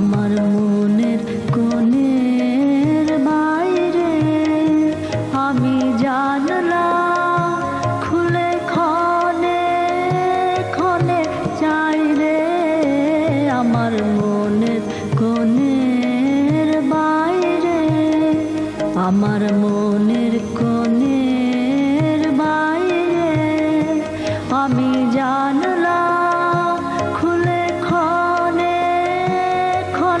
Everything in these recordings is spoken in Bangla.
মনের কোণের বাইরে আমি খুলে খনে চাই রে আমার বাইরে আমার মনের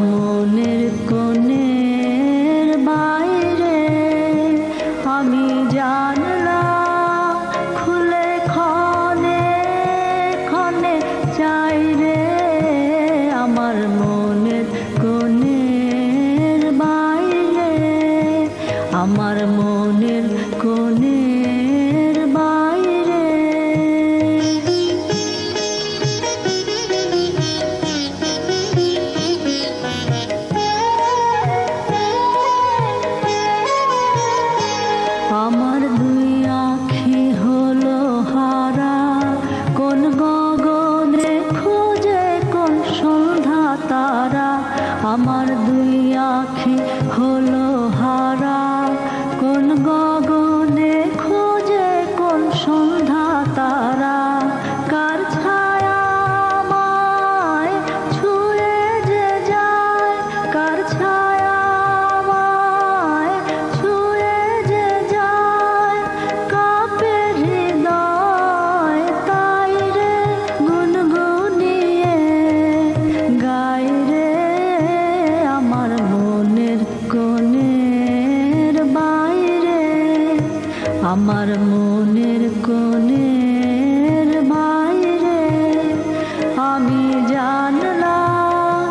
মনের কোণের বাইরে আমি জানলাম খুলে ক্ষণে ক্ষণে চাই রে আমার মনের কোণের বাইরে, আমার মনের কোণের আমার দুই আখি হলো আমার মনের কোণের বাইরে আমি জানলাম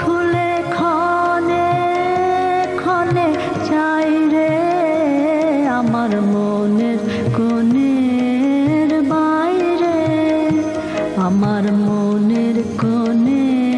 খুলে ক্ষণে ক্ষণে চাই রে। আমার মনের কোণের বাইরে, আমার মনের কোণের